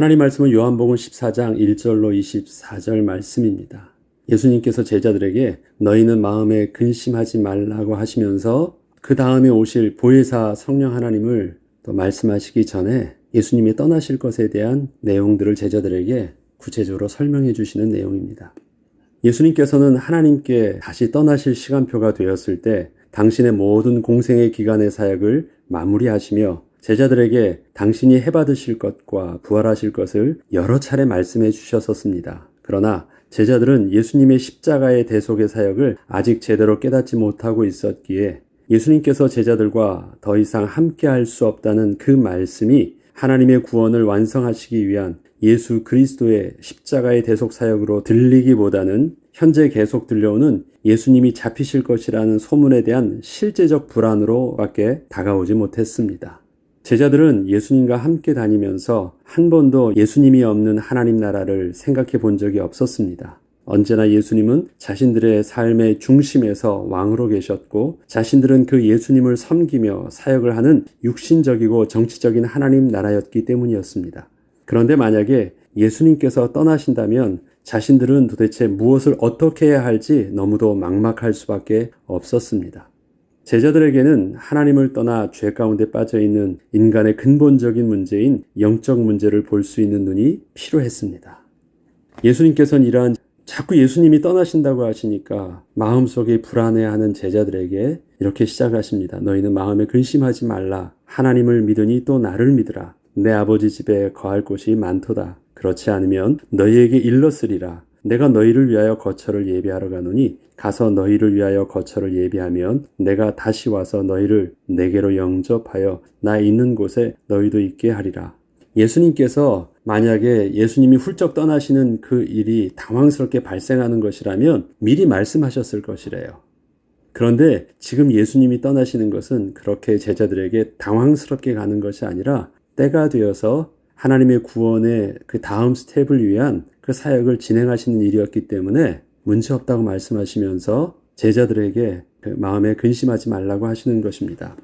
하나님 말씀은 요한복음 14장 1절로 24절 말씀입니다. 예수님께서 제자들에게 너희는 마음에 근심하지 말라고 하시면서 그 다음에 오실 보혜사 성령 하나님을 또 말씀하시기 전에 예수님이 떠나실 것에 대한 내용들을 제자들에게 구체적으로 설명해 주시는 내용입니다. 예수님께서는 하나님께 다시 떠나실 시간표가 되었을 때 당신의 모든 공생의 기간의 사역을 마무리하시며 제자들에게 당신이 해받으실 것과 부활하실 것을 여러 차례 말씀해 주셨었습니다. 그러나 제자들은 예수님의 십자가의 대속의 사역을 아직 제대로 깨닫지 못하고 있었기에 예수님께서 제자들과 더 이상 함께 할 수 없다는 그 말씀이 하나님의 구원을 완성하시기 위한 예수 그리스도의 십자가의 대속 사역으로 들리기보다는 현재 계속 들려오는 예수님이 잡히실 것이라는 소문에 대한 실제적 불안으로밖에 다가오지 못했습니다. 제자들은 예수님과 함께 다니면서 한 번도 예수님이 없는 하나님 나라를 생각해 본 적이 없었습니다. 언제나 예수님은 자신들의 삶의 중심에서 왕으로 계셨고 자신들은 그 예수님을 섬기며 사역을 하는 육신적이고 정치적인 하나님 나라였기 때문이었습니다. 그런데 만약에 예수님께서 떠나신다면 자신들은 도대체 무엇을 어떻게 해야 할지 너무도 막막할 수밖에 없었습니다. 제자들에게는 하나님을 떠나 죄 가운데 빠져 있는 인간의 근본적인 문제인 영적 문제를 볼 수 있는 눈이 필요했습니다. 예수님께서는 이러한 자꾸 예수님이 떠나신다고 하시니까 마음속에 불안해하는 제자들에게 이렇게 시작하십니다. 너희는 마음에 근심하지 말라. 하나님을 믿으니 또 나를 믿으라. 내 아버지 집에 거할 곳이 많도다. 그렇지 않으면 너희에게 일렀으리라. 내가 너희를 위하여 거처를 예비하러 가노니 가서 너희를 위하여 거처를 예비하면 내가 다시 와서 너희를 내게로 영접하여 나 있는 곳에 너희도 있게 하리라. 예수님께서 만약에 예수님이 훌쩍 떠나시는 그 일이 당황스럽게 발생하는 것이라면 미리 말씀하셨을 것이래요. 그런데 지금 예수님이 떠나시는 것은 그렇게 제자들에게 당황스럽게 가는 것이 아니라 때가 되어서 하나님의 구원의 그 다음 스텝을 위한 그 사역을 진행하시는 일이었기 때문에 문제 없다고 말씀하시면서 제자들에게 그 마음에 근심하지 말라고 하시는 것입니다.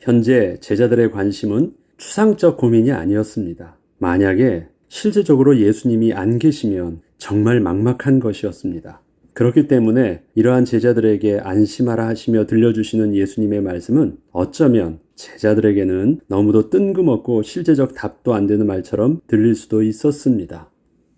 현재 제자들의 관심은 추상적 고민이 아니었습니다. 만약에 실제적으로 예수님이 안 계시면 정말 막막한 것이었습니다. 그렇기 때문에 이러한 제자들에게 안심하라 하시며 들려주시는 예수님의 말씀은 어쩌면 제자들에게는 너무도 뜬금없고 실제적 답도 안 되는 말처럼 들릴 수도 있었습니다.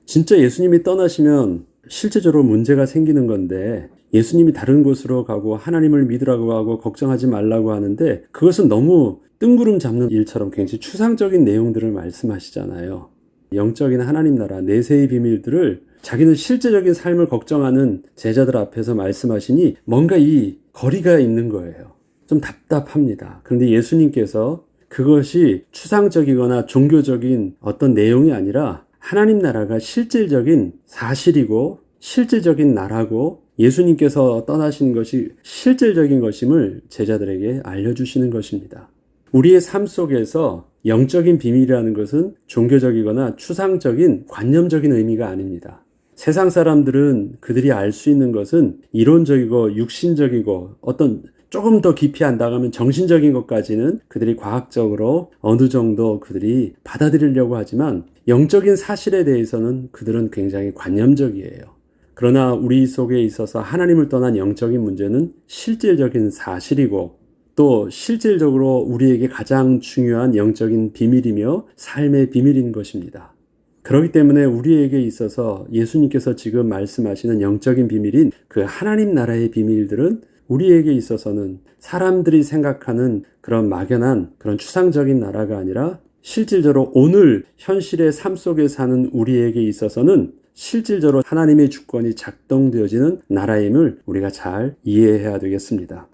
진짜 예수님이 떠나시면 실제적으로 문제가 생기는 건데 예수님이 다른 곳으로 가고 하나님을 믿으라고 하고 걱정하지 말라고 하는데 그것은 너무 뜬구름 잡는 일처럼 굉장히 추상적인 내용들을 말씀하시잖아요. 영적인 하나님 나라 내세의 비밀들을 자기는 실제적인 삶을 걱정하는 제자들 앞에서 말씀하시니 뭔가 이 거리가 있는 거예요. 좀 답답합니다. 그런데 예수님께서 그것이 추상적이거나 종교적인 어떤 내용이 아니라 하나님 나라가 실질적인 사실이고 실질적인 나라고 예수님께서 떠나신 것이 실질적인 것임을 제자들에게 알려주시는 것입니다. 우리의 삶 속에서 영적인 비밀이라는 것은 종교적이거나 추상적인 관념적인 의미가 아닙니다. 세상 사람들은 그들이 알 수 있는 것은 이론적이고 육신적이고 어떤 조금 더 깊이 안다가면 정신적인 것까지는 그들이 과학적으로 어느 정도 그들이 받아들이려고 하지만 영적인 사실에 대해서는 그들은 굉장히 관념적이에요. 그러나 우리 속에 있어서 하나님을 떠난 영적인 문제는 실질적인 사실이고 또 실질적으로 우리에게 가장 중요한 영적인 비밀이며 삶의 비밀인 것입니다. 그렇기 때문에 우리에게 있어서 예수님께서 지금 말씀하시는 영적인 비밀인 그 하나님 나라의 비밀들은 우리에게 있어서는 사람들이 생각하는 그런 막연한 그런 추상적인 나라가 아니라 실질적으로 오늘 현실의 삶 속에 사는 우리에게 있어서는 실질적으로 하나님의 주권이 작동되어지는 나라임을 우리가 잘 이해해야 되겠습니다.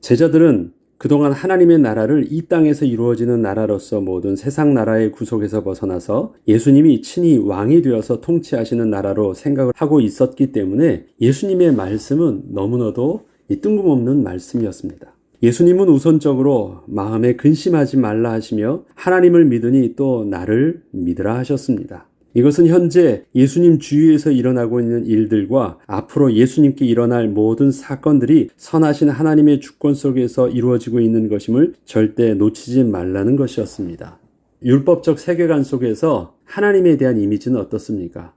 제자들은 그동안 하나님의 나라를 이 땅에서 이루어지는 나라로서 모든 세상 나라의 구속에서 벗어나서 예수님이 친히 왕이 되어서 통치하시는 나라로 생각을 하고 있었기 때문에 예수님의 말씀은 너무나도 이 뜬금없는 말씀이었습니다. 예수님은 우선적으로 마음에 근심하지 말라 하시며 하나님을 믿으니 또 나를 믿으라 하셨습니다. 이것은 현재 예수님 주위에서 일어나고 있는 일들과 앞으로 예수님께 일어날 모든 사건들이 선하신 하나님의 주권 속에서 이루어지고 있는 것임을 절대 놓치지 말라는 것이었습니다. 율법적 세계관 속에서 하나님에 대한 이미지는 어떻습니까?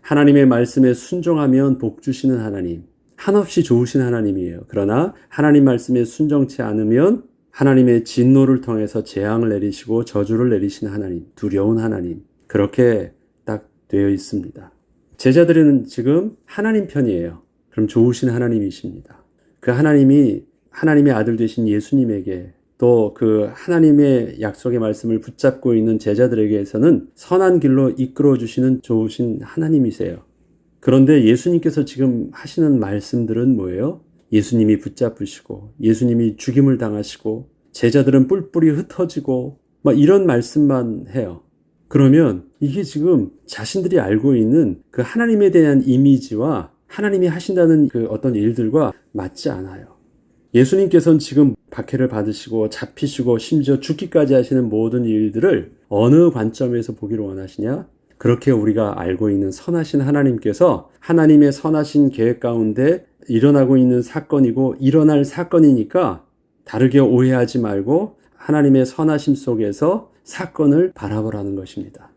하나님의 말씀에 순종하면 복 주시는 하나님, 한없이 좋으신 하나님이에요. 그러나 하나님 말씀에 순종치 않으면 하나님의 진노를 통해서 재앙을 내리시고 저주를 내리시는 하나님, 두려운 하나님. 그렇게 딱 되어 있습니다. 제자들은 지금 하나님 편이에요. 그럼 좋으신 하나님이십니다. 그 하나님이 하나님의 아들 되신 예수님에게 또 그 하나님의 약속의 말씀을 붙잡고 있는 제자들에게서는 선한 길로 이끌어 주시는 좋으신 하나님이세요. 그런데 예수님께서 지금 하시는 말씀들은 뭐예요? 예수님이 붙잡으시고 예수님이 죽임을 당하시고 제자들은 뿔뿔이 흩어지고 막 이런 말씀만 해요. 그러면 이게 지금 자신들이 알고 있는 그 하나님에 대한 이미지와 하나님이 하신다는 그 어떤 일들과 맞지 않아요. 예수님께서는 지금 박해를 받으시고 잡히시고 심지어 죽기까지 하시는 모든 일들을 어느 관점에서 보기를 원하시냐? 그렇게 우리가 알고 있는 선하신 하나님께서 하나님의 선하신 계획 가운데 일어나고 있는 사건이고 일어날 사건이니까 다르게 오해하지 말고 하나님의 선하심 속에서 사건을 바라보라는 것입니다.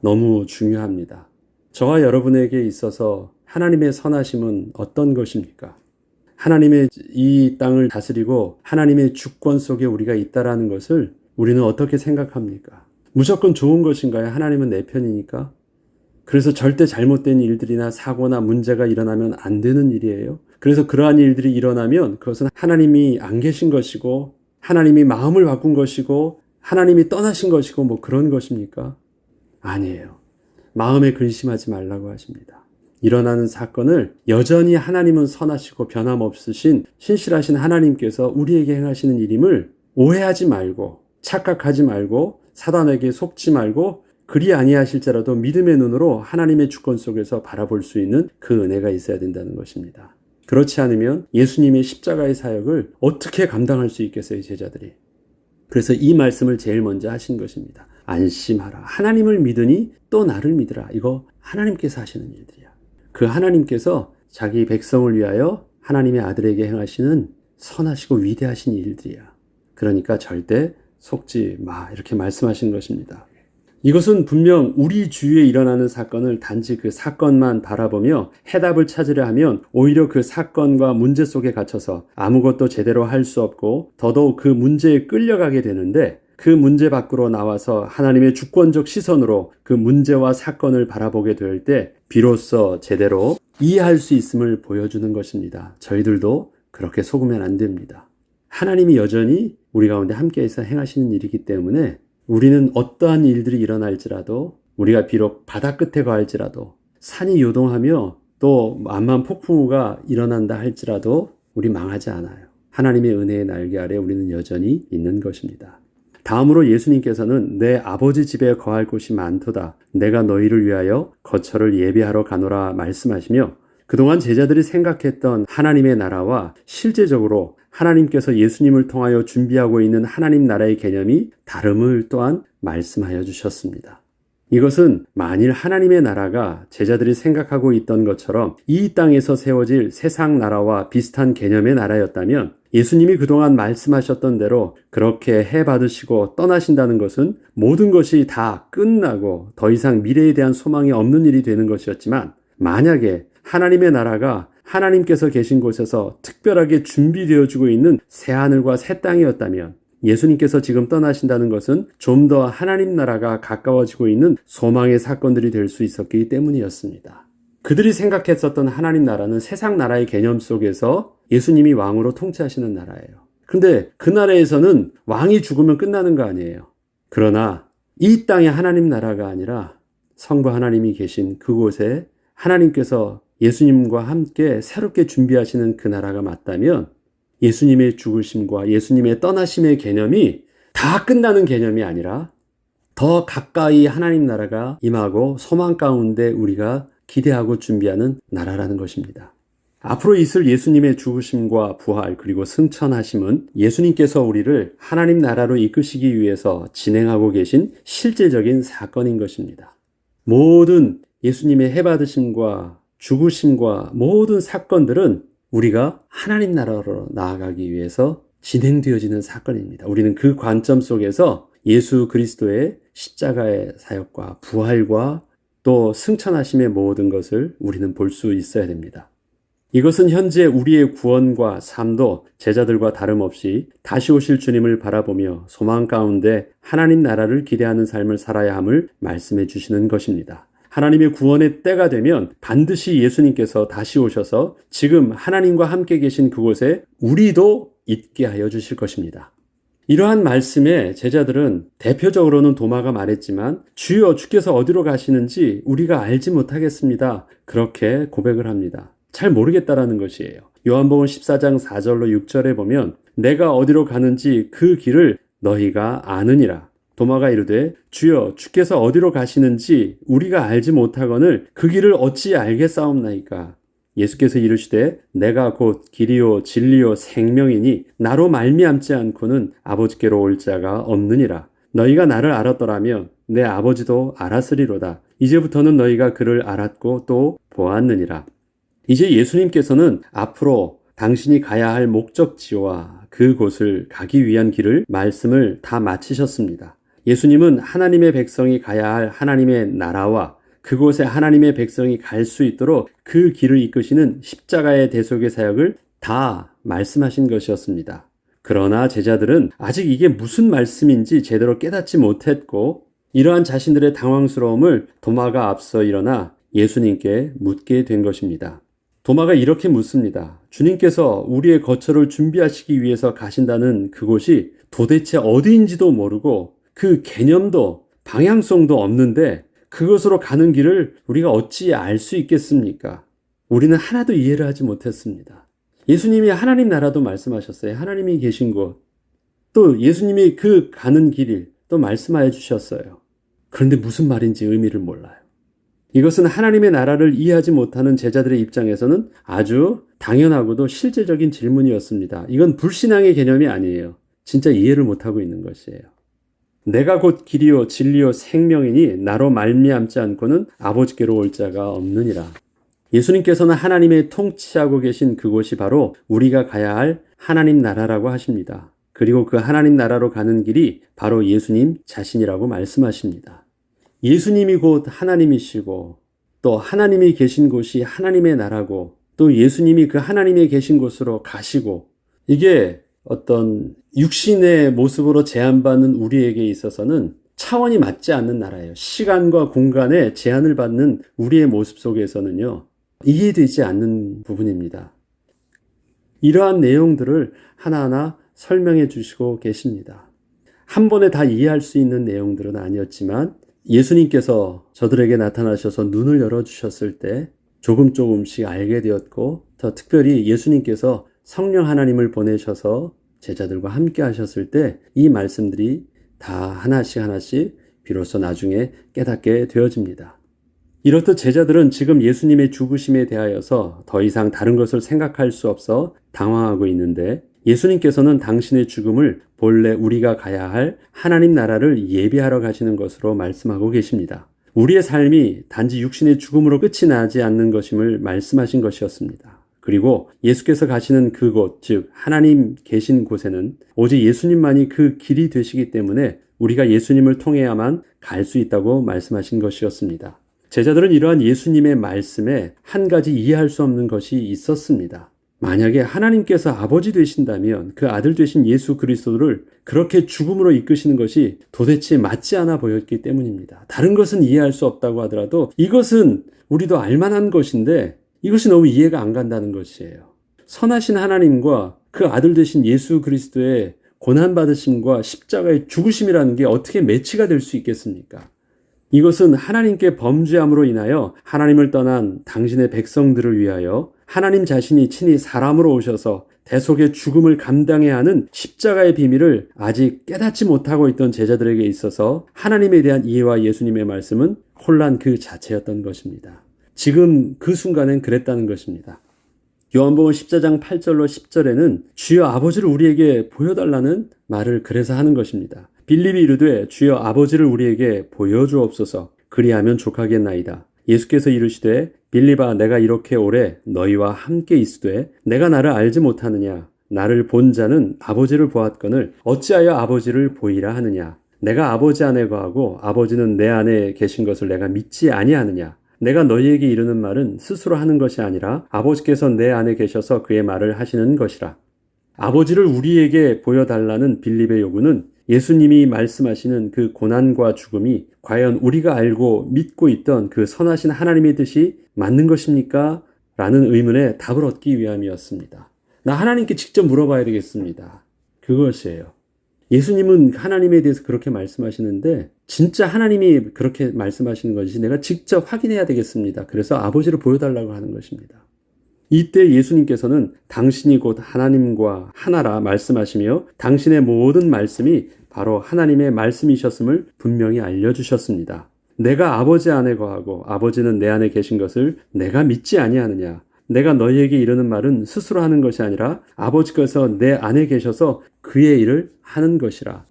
너무 중요합니다. 저와 여러분에게 있어서 하나님의 선하심은 어떤 것입니까? 하나님의 이 땅을 다스리고 하나님의 주권 속에 우리가 있다라는 것을 우리는 어떻게 생각합니까? 무조건 좋은 것인가요? 하나님은 내 편이니까. 그래서 절대 잘못된 일들이나 사고나 문제가 일어나면 안 되는 일이에요. 그래서 그러한 일들이 일어나면 그것은 하나님이 안 계신 것이고 하나님이 마음을 바꾼 것이고 하나님이 떠나신 것이고 뭐 그런 것입니까? 아니에요. 마음에 근심하지 말라고 하십니다. 일어나는 사건을 여전히 하나님은 선하시고 변함없으신 신실하신 하나님께서 우리에게 행하시는 일임을 오해하지 말고 착각하지 말고 사단에게 속지 말고 그리 아니하실지라도 믿음의 눈으로 하나님의 주권 속에서 바라볼 수 있는 그 은혜가 있어야 된다는 것입니다. 그렇지 않으면 예수님의 십자가의 사역을 어떻게 감당할 수 있겠어요, 제자들이? 그래서 이 말씀을 제일 먼저 하신 것입니다. 안심하라. 하나님을 믿으니 또 나를 믿으라. 이거 하나님께서 하시는 일들이야. 그 하나님께서 자기 백성을 위하여 하나님의 아들에게 행하시는 선하시고 위대하신 일들이야. 그러니까 절대 속지 마. 이렇게 말씀하신 것입니다. 이것은 분명 우리 주위에 일어나는 사건을 단지 그 사건만 바라보며 해답을 찾으려 하면 오히려 그 사건과 문제 속에 갇혀서 아무것도 제대로 할 수 없고 더더욱 그 문제에 끌려가게 되는데 그 문제 밖으로 나와서 하나님의 주권적 시선으로 그 문제와 사건을 바라보게 될 때 비로소 제대로 이해할 수 있음을 보여주는 것입니다. 저희들도 그렇게 속으면 안 됩니다. 하나님이 여전히 우리 가운데 함께해서 행하시는 일이기 때문에 우리는 어떠한 일들이 일어날지라도 우리가 비록 바다 끝에 가할지라도 산이 요동하며 또 암만 폭풍우가 일어난다 할지라도 우리 망하지 않아요. 하나님의 은혜의 날개 아래 우리는 여전히 있는 것입니다. 다음으로 예수님께서는 내 아버지 집에 거할 곳이 많도다. 내가 너희를 위하여 거처를 예비하러 가노라 말씀하시며 그동안 제자들이 생각했던 하나님의 나라와 실제적으로 하나님께서 예수님을 통하여 준비하고 있는 하나님 나라의 개념이 다름을 또한 말씀하여 주셨습니다. 이것은 만일 하나님의 나라가 제자들이 생각하고 있던 것처럼 이 땅에서 세워질 세상 나라와 비슷한 개념의 나라였다면 예수님이 그동안 말씀하셨던 대로 그렇게 해 받으시고 떠나신다는 것은 모든 것이 다 끝나고 더 이상 미래에 대한 소망이 없는 일이 되는 것이었지만 만약에 하나님의 나라가 하나님께서 계신 곳에서 특별하게 준비되어지고 있는 새하늘과 새 땅이었다면 예수님께서 지금 떠나신다는 것은 좀 더 하나님 나라가 가까워지고 있는 소망의 사건들이 될 수 있었기 때문이었습니다. 그들이 생각했었던 하나님 나라는 세상 나라의 개념 속에서 예수님이 왕으로 통치하시는 나라예요. 근데 그 나라에서는 왕이 죽으면 끝나는 거 아니에요. 그러나 이 땅의 하나님 나라가 아니라 성부 하나님이 계신 그곳에 하나님께서 예수님과 함께 새롭게 준비하시는 그 나라가 맞다면 예수님의 죽으심과 예수님의 떠나심의 개념이 다 끝나는 개념이 아니라 더 가까이 하나님 나라가 임하고 소망 가운데 우리가 기대하고 준비하는 나라라는 것입니다. 앞으로 있을 예수님의 죽으심과 부활 그리고 승천하심은 예수님께서 우리를 하나님 나라로 이끄시기 위해서 진행하고 계신 실제적인 사건인 것입니다. 모든 예수님의 해받으심과 죽으심과 모든 사건들은 우리가 하나님 나라로 나아가기 위해서 진행되어지는 사건입니다. 우리는 그 관점 속에서 예수 그리스도의 십자가의 사역과 부활과 또 승천하심의 모든 것을 우리는 볼 수 있어야 됩니다. 이것은 현재 우리의 구원과 삶도 제자들과 다름없이 다시 오실 주님을 바라보며 소망 가운데 하나님 나라를 기대하는 삶을 살아야 함을 말씀해 주시는 것입니다. 하나님의 구원의 때가 되면 반드시 예수님께서 다시 오셔서 지금 하나님과 함께 계신 그곳에 우리도 있게 하여 주실 것입니다. 이러한 말씀에 제자들은 대표적으로는 도마가 말했지만 주여 주께서 어디로 가시는지 우리가 알지 못하겠습니다. 그렇게 고백을 합니다. 잘 모르겠다라는 것이에요. 요한복음 14장 4절로 6절에 보면 내가 어디로 가는지 그 길을 너희가 아느니라. 도마가 이르되 주여 주께서 어디로 가시는지 우리가 알지 못하거늘 그 길을 어찌 알겠사옵나이까. 예수께서 이르시되 내가 곧 길이요 진리요 생명이니 나로 말미암지 않고는 아버지께로 올 자가 없느니라. 너희가 나를 알았더라면 내 아버지도 알았으리로다. 이제부터는 너희가 그를 알았고 또 보았느니라. 이제 예수님께서는 앞으로 당신이 가야 할 목적지와 그곳을 가기 위한 길을 말씀을 다 마치셨습니다. 예수님은 하나님의 백성이 가야 할 하나님의 나라와 그곳에 하나님의 백성이 갈 수 있도록 그 길을 이끄시는 십자가의 대속의 사역을 다 말씀하신 것이었습니다. 그러나 제자들은 아직 이게 무슨 말씀인지 제대로 깨닫지 못했고 이러한 자신들의 당황스러움을 도마가 앞서 일어나 예수님께 묻게 된 것입니다. 도마가 이렇게 묻습니다. 주님께서 우리의 거처를 준비하시기 위해서 가신다는 그곳이 도대체 어디인지도 모르고 그 개념도 방향성도 없는데 그것으로 가는 길을 우리가 어찌 알 수 있겠습니까? 우리는 하나도 이해를 하지 못했습니다. 예수님이 하나님 나라도 말씀하셨어요. 하나님이 계신 곳. 또 예수님이 그 가는 길을 또 말씀하여 주셨어요. 그런데 무슨 말인지 의미를 몰라요. 이것은 하나님의 나라를 이해하지 못하는 제자들의 입장에서는 아주 당연하고도 실제적인 질문이었습니다. 이건 불신앙의 개념이 아니에요. 진짜 이해를 못하고 있는 것이에요. 내가 곧 길이요 진리요 생명이니 나로 말미암지 않고는 아버지께로 올 자가 없느니라. 예수님께서는 하나님의 통치하고 계신 그곳이 바로 우리가 가야 할 하나님 나라라고 하십니다. 그리고 그 하나님 나라로 가는 길이 바로 예수님 자신이라고 말씀하십니다. 예수님이 곧 하나님이시고 또 하나님이 계신 곳이 하나님의 나라고 또 예수님이 그 하나님이 계신 곳으로 가시고 이게 어떤 육신의 모습으로 제한받는 우리에게 있어서는 차원이 맞지 않는 나라예요. 시간과 공간에 제한을 받는 우리의 모습 속에서는요, 이해되지 않는 부분입니다. 이러한 내용들을 하나하나 설명해 주시고 계십니다. 한 번에 다 이해할 수 있는 내용들은 아니었지만 예수님께서 저들에게 나타나셔서 눈을 열어주셨을 때 조금 조금씩 알게 되었고 더 특별히 예수님께서 성령 하나님을 보내셔서 제자들과 함께 하셨을 때 이 말씀들이 다 하나씩 하나씩 비로소 나중에 깨닫게 되어집니다. 이렇듯 제자들은 지금 예수님의 죽으심에 대하여서 더 이상 다른 것을 생각할 수 없어 당황하고 있는데 예수님께서는 당신의 죽음을 본래 우리가 가야 할 하나님 나라를 예비하러 가시는 것으로 말씀하고 계십니다. 우리의 삶이 단지 육신의 죽음으로 끝이 나지 않는 것임을 말씀하신 것이었습니다. 그리고 예수께서 가시는 그곳, 즉 하나님 계신 곳에는 오직 예수님만이 그 길이 되시기 때문에 우리가 예수님을 통해야만 갈 수 있다고 말씀하신 것이었습니다. 제자들은 이러한 예수님의 말씀에 한 가지 이해할 수 없는 것이 있었습니다. 만약에 하나님께서 아버지 되신다면 그 아들 되신 예수 그리스도를 그렇게 죽음으로 이끄시는 것이 도대체 맞지 않아 보였기 때문입니다. 다른 것은 이해할 수 없다고 하더라도 이것은 우리도 알만한 것인데 이것이 너무 이해가 안 간다는 것이에요. 선하신 하나님과 그 아들 되신 예수 그리스도의 고난받으심과 십자가의 죽으심이라는 게 어떻게 매치가 될 수 있겠습니까? 이것은 하나님께 범죄함으로 인하여 하나님을 떠난 당신의 백성들을 위하여 하나님 자신이 친히 사람으로 오셔서 대속의 죽음을 감당해야 하는 십자가의 비밀을 아직 깨닫지 못하고 있던 제자들에게 있어서 하나님에 대한 이해와 예수님의 말씀은 혼란 그 자체였던 것입니다. 지금 그 순간엔 그랬다는 것입니다. 요한복음 14장 8절로 10절에는 주여 아버지를 우리에게 보여달라는 말을 그래서 하는 것입니다. 빌립이 이르되 주여 아버지를 우리에게 보여주옵소서 그리하면 족하겠나이다. 예수께서 이르시되 빌립아 내가 이렇게 오래 너희와 함께 있으되 내가 나를 알지 못하느냐 나를 본 자는 아버지를 보았거늘 어찌하여 아버지를 보이라 하느냐 내가 아버지 안에 거하고 아버지는 내 안에 계신 것을 내가 믿지 아니하느냐 내가 너희에게 이르는 말은 스스로 하는 것이 아니라 아버지께서 내 안에 계셔서 그의 말을 하시는 것이라 아버지를 우리에게 보여달라는 빌립의 요구는 예수님이 말씀하시는 그 고난과 죽음이 과연 우리가 알고 믿고 있던 그 선하신 하나님의 뜻이 맞는 것입니까? 라는 의문에 답을 얻기 위함이었습니다. 나 하나님께 직접 물어봐야 되겠습니다. 그것이에요. 예수님은 하나님에 대해서 그렇게 말씀하시는데 진짜 하나님이 그렇게 말씀하시는 것이 내가 직접 확인해야 되겠습니다. 그래서 아버지를 보여달라고 하는 것입니다. 이때 예수님께서는 당신이 곧 하나님과 하나라 말씀하시며 당신의 모든 말씀이 바로 하나님의 말씀이셨음을 분명히 알려주셨습니다. 내가 아버지 안에 거하고 아버지는 내 안에 계신 것을 내가 믿지 아니하느냐. 내가 너희에게 이르는 말은 스스로 하는 것이 아니라 아버지께서 내 안에 계셔서 그의 일을 하는 것이라.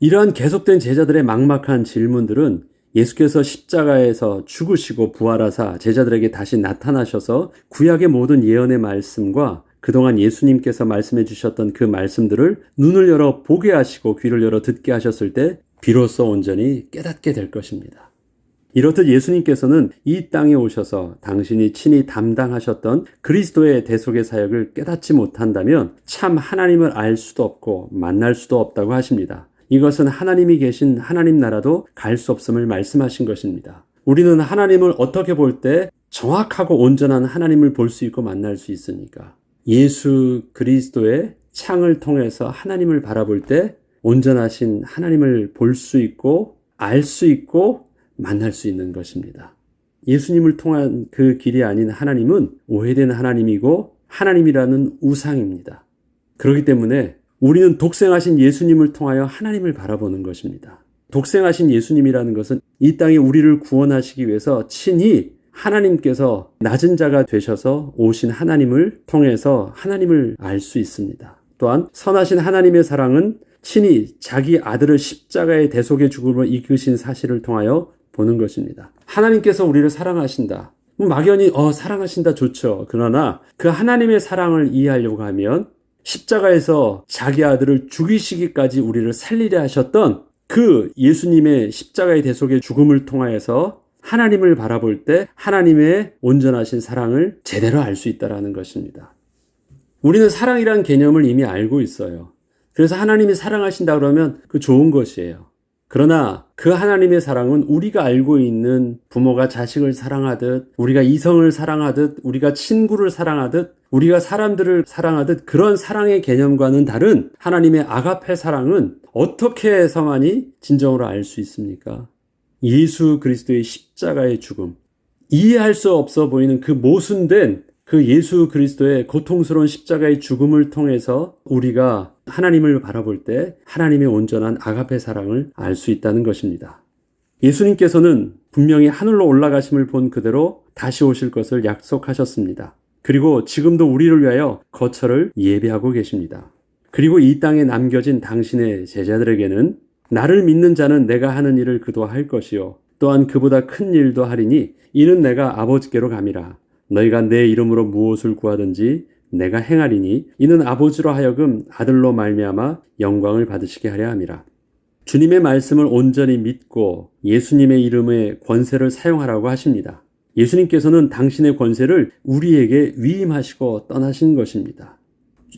이러한 계속된 제자들의 막막한 질문들은 예수께서 십자가에서 죽으시고 부활하사 제자들에게 다시 나타나셔서 구약의 모든 예언의 말씀과 그동안 예수님께서 말씀해 주셨던 그 말씀들을 눈을 열어 보게 하시고 귀를 열어 듣게 하셨을 때 비로소 온전히 깨닫게 될 것입니다. 이렇듯 예수님께서는 이 땅에 오셔서 당신이 친히 담당하셨던 그리스도의 대속의 사역을 깨닫지 못한다면 참 하나님을 알 수도 없고 만날 수도 없다고 하십니다. 이것은 하나님이 계신 하나님 나라도 갈 수 없음을 말씀하신 것입니다. 우리는 하나님을 어떻게 볼 때 정확하고 온전한 하나님을 볼 수 있고 만날 수 있으니까 예수 그리스도의 창을 통해서 하나님을 바라볼 때 온전하신 하나님을 볼 수 있고 알 수 있고 만날 수 있는 것입니다. 예수님을 통한 그 길이 아닌 하나님은 오해된 하나님이고 하나님이라는 우상입니다. 그렇기 때문에 우리는 독생하신 예수님을 통하여 하나님을 바라보는 것입니다. 독생하신 예수님이라는 것은 이 땅에 우리를 구원하시기 위해서 친히 하나님께서 낮은 자가 되셔서 오신 하나님을 통해서 하나님을 알 수 있습니다. 또한 선하신 하나님의 사랑은 친히 자기 아들을 십자가의 대속의 죽음으로 이끄신 사실을 통하여 보는 것입니다. 하나님께서 우리를 사랑하신다. 막연히 어 사랑하신다 좋죠. 그러나 그 하나님의 사랑을 이해하려고 하면 십자가에서 자기 아들을 죽이시기까지 우리를 살리려 하셨던 그 예수님의 십자가의 대속의 죽음을 통하여서 하나님을 바라볼 때 하나님의 온전하신 사랑을 제대로 알 수 있다라는 것입니다. 우리는 사랑이란 개념을 이미 알고 있어요. 그래서 하나님이 사랑하신다 그러면 그 좋은 것이에요. 그러나 그 하나님의 사랑은 우리가 알고 있는 부모가 자식을 사랑하듯, 우리가 이성을 사랑하듯, 우리가 친구를 사랑하듯, 우리가 사람들을 사랑하듯 그런 사랑의 개념과는 다른 하나님의 아가페 사랑은 어떻게 해서만이 진정으로 알 수 있습니까? 예수 그리스도의 십자가의 죽음. 이해할 수 없어 보이는 그 모순된 그 예수 그리스도의 고통스러운 십자가의 죽음을 통해서 우리가 하나님을 바라볼 때 하나님의 온전한 아가페 사랑을 알 수 있다는 것입니다. 예수님께서는 분명히 하늘로 올라가심을 본 그대로 다시 오실 것을 약속하셨습니다. 그리고 지금도 우리를 위하여 거처를 예배하고 계십니다. 그리고 이 땅에 남겨진 당신의 제자들에게는 나를 믿는 자는 내가 하는 일을 그도 할 것이요. 또한 그보다 큰 일도 하리니 이는 내가 아버지께로 감이라. 너희가 내 이름으로 무엇을 구하든지 내가 행하리니 이는 아버지로 하여금 아들로 말미암아 영광을 받으시게 하려 함이라. 주님의 말씀을 온전히 믿고 예수님의 이름의 권세를 사용하라고 하십니다. 예수님께서는 당신의 권세를 우리에게 위임하시고 떠나신 것입니다.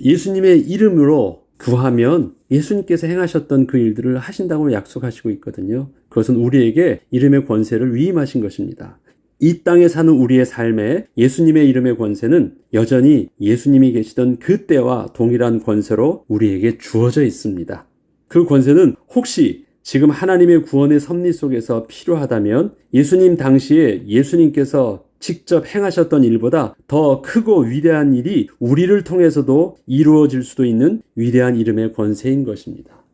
예수님의 이름으로 구하면 예수님께서 행하셨던 그 일들을 하신다고 약속하시고 있거든요. 그것은 우리에게 이름의 권세를 위임하신 것입니다. 이 땅에 사는 우리의 삶에 예수님의 이름의 권세는 여전히 예수님이 계시던 그 때와 동일한 권세로 우리에게 주어져 있습니다. 그 권세는 혹시 지금 하나님의 구원의 섭리 속에서 필요하다면 예수님 당시에 예수님께서 직접 행하셨던 일보다 더 크고 위대한 일이 우리를 통해서도 이루어질 수도 있는 위대한 이름의 권세인 것입니다.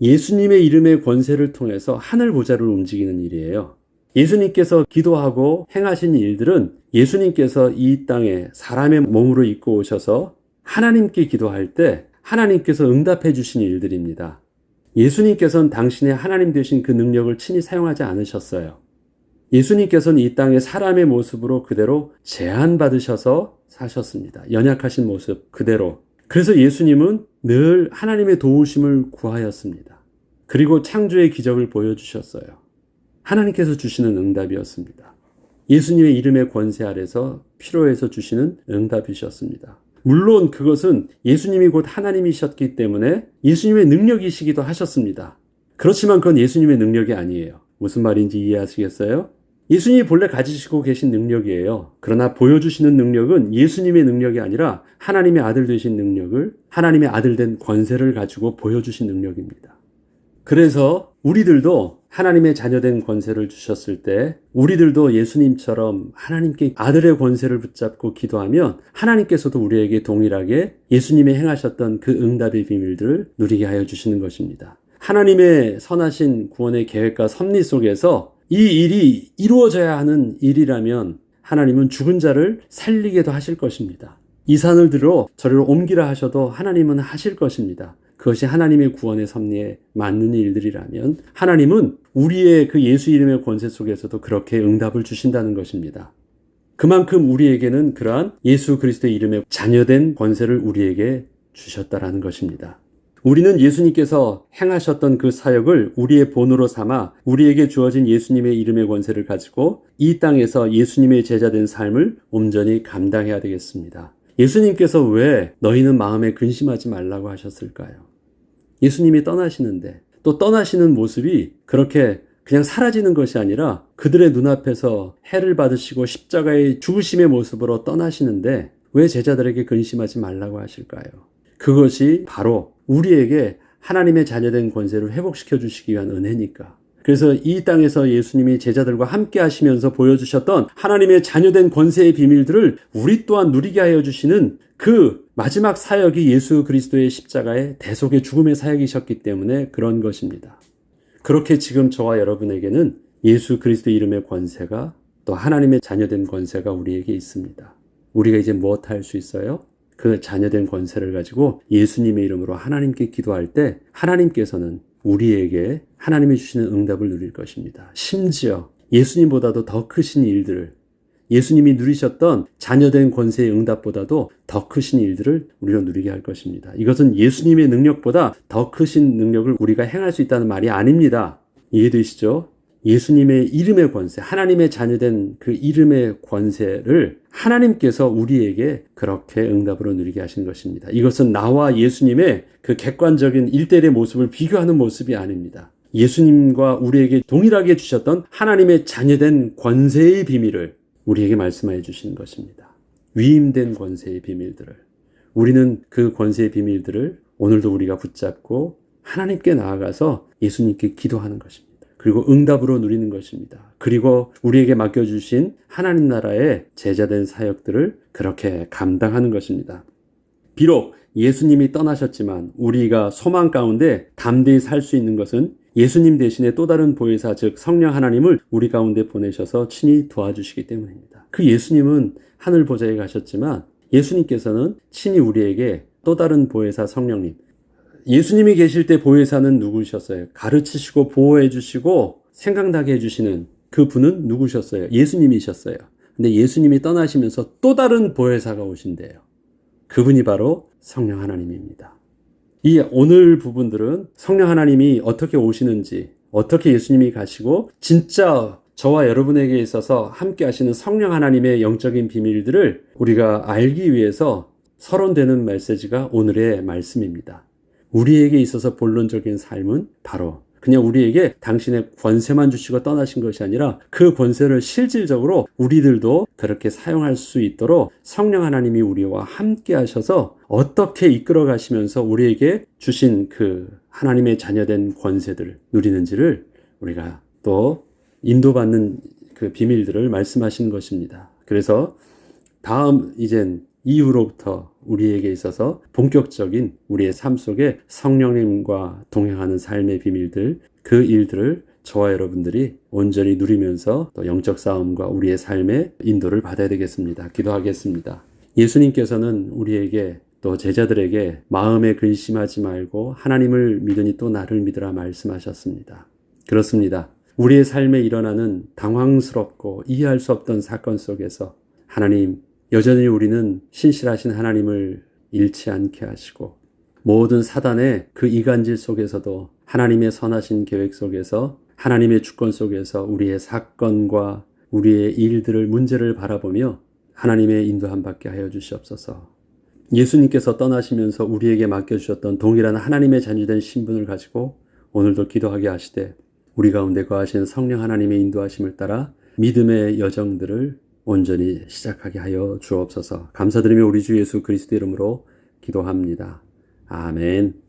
예수님의 이름의 권세를 통해서 하늘 보좌를 움직이는 일이에요. 예수님께서 기도하고 행하신 일들은 예수님께서 이 땅에 사람의 몸으로 입고 오셔서 하나님께 기도할 때 하나님께서 응답해 주신 일들입니다. 예수님께서는 당신의 하나님 되신 그 능력을 친히 사용하지 않으셨어요. 예수님께서는 이 땅에 사람의 모습으로 그대로 제한받으셔서 사셨습니다. 연약하신 모습 그대로. 그래서 예수님은 늘 하나님의 도우심을 구하였습니다. 그리고 창조의 기적을 보여주셨어요. 하나님께서 주시는 응답이었습니다. 예수님의 이름의 권세 아래서 피로에서 주시는 응답이셨습니다. 물론 그것은 예수님이 곧 하나님이셨기 때문에 예수님의 능력이시기도 하셨습니다. 그렇지만 그건 예수님의 능력이 아니에요. 무슨 말인지 이해하시겠어요? 예수님이 본래 가지시고 계신 능력이에요. 그러나 보여주시는 능력은 예수님의 능력이 아니라 하나님의 아들 되신 능력을 하나님의 아들 된 권세를 가지고 보여주신 능력입니다. 그래서 우리들도 하나님의 자녀된 권세를 주셨을 때 우리들도 예수님처럼 하나님께 아들의 권세를 붙잡고 기도하면 하나님께서도 우리에게 동일하게 예수님이 행하셨던 그 응답의 비밀들을 누리게 하여 주시는 것입니다. 하나님의 선하신 구원의 계획과 섭리 속에서 이 일이 이루어져야 하는 일이라면 하나님은 죽은 자를 살리게도 하실 것입니다. 이 산을 들어 저리로 옮기라 하셔도 하나님은 하실 것입니다. 그것이 하나님의 구원의 섭리에 맞는 일들이라면 하나님은 우리의 그 예수 이름의 권세 속에서도 그렇게 응답을 주신다는 것입니다. 그만큼 우리에게는 그러한 예수 그리스도의 이름의 자녀된 권세를 우리에게 주셨다라는 것입니다. 우리는 예수님께서 행하셨던 그 사역을 우리의 본으로 삼아 우리에게 주어진 예수님의 이름의 권세를 가지고 이 땅에서 예수님의 제자된 삶을 온전히 감당해야 되겠습니다. 예수님께서 왜 너희는 마음에 근심하지 말라고 하셨을까요? 예수님이 떠나시는데 또 떠나시는 모습이 그렇게 그냥 사라지는 것이 아니라 그들의 눈앞에서 해를 받으시고 십자가의 죽으심의 모습으로 떠나시는데 왜 제자들에게 근심하지 말라고 하실까요? 그것이 바로 우리에게 하나님의 자녀된 권세를 회복시켜 주시기 위한 은혜니까. 그래서 이 땅에서 예수님이 제자들과 함께 하시면서 보여주셨던 하나님의 자녀된 권세의 비밀들을 우리 또한 누리게 하여 주시는 그 마지막 사역이 예수 그리스도의 십자가의 대속의 죽음의 사역이셨기 때문에 그런 것입니다. 그렇게 지금 저와 여러분에게는 예수 그리스도 이름의 권세가 또 하나님의 자녀된 권세가 우리에게 있습니다. 우리가 이제 무엇 할 수 있어요? 그 자녀된 권세를 가지고 예수님의 이름으로 하나님께 기도할 때 하나님께서는 우리에게 하나님이 주시는 응답을 누릴 것입니다. 심지어 예수님보다도 더 크신 일들을 예수님이 누리셨던 자녀된 권세의 응답보다도 더 크신 일들을 우리로 누리게 할 것입니다. 이것은 예수님의 능력보다 더 크신 능력을 우리가 행할 수 있다는 말이 아닙니다. 이해되시죠? 예수님의 이름의 권세, 하나님의 자녀된 그 이름의 권세를 하나님께서 우리에게 그렇게 응답으로 누리게 하신 것입니다. 이것은 나와 예수님의 그 객관적인 일대의 모습을 비교하는 모습이 아닙니다. 예수님과 우리에게 동일하게 주셨던 하나님의 자녀된 권세의 비밀을 우리에게 말씀해 주시는 것입니다. 위임된 권세의 비밀들을. 우리는 그 권세의 비밀들을 오늘도 우리가 붙잡고 하나님께 나아가서 예수님께 기도하는 것입니다. 그리고 응답으로 누리는 것입니다. 그리고 우리에게 맡겨주신 하나님 나라의 제자된 사역들을 그렇게 감당하는 것입니다. 비록 예수님이 떠나셨지만 우리가 소망 가운데 담대히 살 수 있는 것은 예수님 대신에 또 다른 보혜사 즉 성령 하나님을 우리 가운데 보내셔서 친히 도와주시기 때문입니다. 그 예수님은 하늘 보좌에 가셨지만 예수님께서는 친히 우리에게 또 다른 보혜사 성령님 예수님이 계실 때 보혜사는 누구셨어요? 가르치시고 보호해 주시고 생각나게 해 주시는 그 분은 누구셨어요? 예수님이셨어요. 근데 예수님이 떠나시면서 또 다른 보혜사가 오신대요. 그분이 바로 성령 하나님입니다. 이 오늘 부분들은 성령 하나님이 어떻게 오시는지, 어떻게 예수님이 가시고 진짜 저와 여러분에게 있어서 함께 하시는 성령 하나님의 영적인 비밀들을 우리가 알기 위해서 서론되는 메시지가 오늘의 말씀입니다. 우리에게 있어서 본론적인 삶은 바로 그냥 우리에게 당신의 권세만 주시고 떠나신 것이 아니라 그 권세를 실질적으로 우리들도 그렇게 사용할 수 있도록 성령 하나님이 우리와 함께 하셔서 어떻게 이끌어 가시면서 우리에게 주신 그 하나님의 자녀된 권세들을 누리는지를 우리가 또 인도받는 그 비밀들을 말씀하신 것입니다. 그래서 다음 이젠 이후로부터 우리에게 있어서 본격적인 우리의 삶 속에 성령님과 동행하는 삶의 비밀들, 그 일들을 저와 여러분들이 온전히 누리면서 또 영적 싸움과 우리의 삶의 인도를 받아야 되겠습니다. 기도하겠습니다. 예수님께서는 우리에게 또 제자들에게 마음에 근심하지 말고 하나님을 믿으니 또 나를 믿으라 말씀하셨습니다. 그렇습니다. 우리의 삶에 일어나는 당황스럽고 이해할 수 없던 사건 속에서 하나님 여전히 우리는 신실하신 하나님을 잃지 않게 하시고 모든 사단의 그 이간질 속에서도 하나님의 선하신 계획 속에서 하나님의 주권 속에서 우리의 사건과 우리의 일들을 문제를 바라보며 하나님의 인도함 받게 하여 주시옵소서. 예수님께서 떠나시면서 우리에게 맡겨주셨던 동일한 하나님의 자녀된 신분을 가지고 오늘도 기도하게 하시되 우리 가운데 거하신 성령 하나님의 인도하심을 따라 믿음의 여정들을 온전히 시작하게 하여 주옵소서. 감사드리며 우리 주 예수 그리스도 이름으로 기도합니다. 아멘.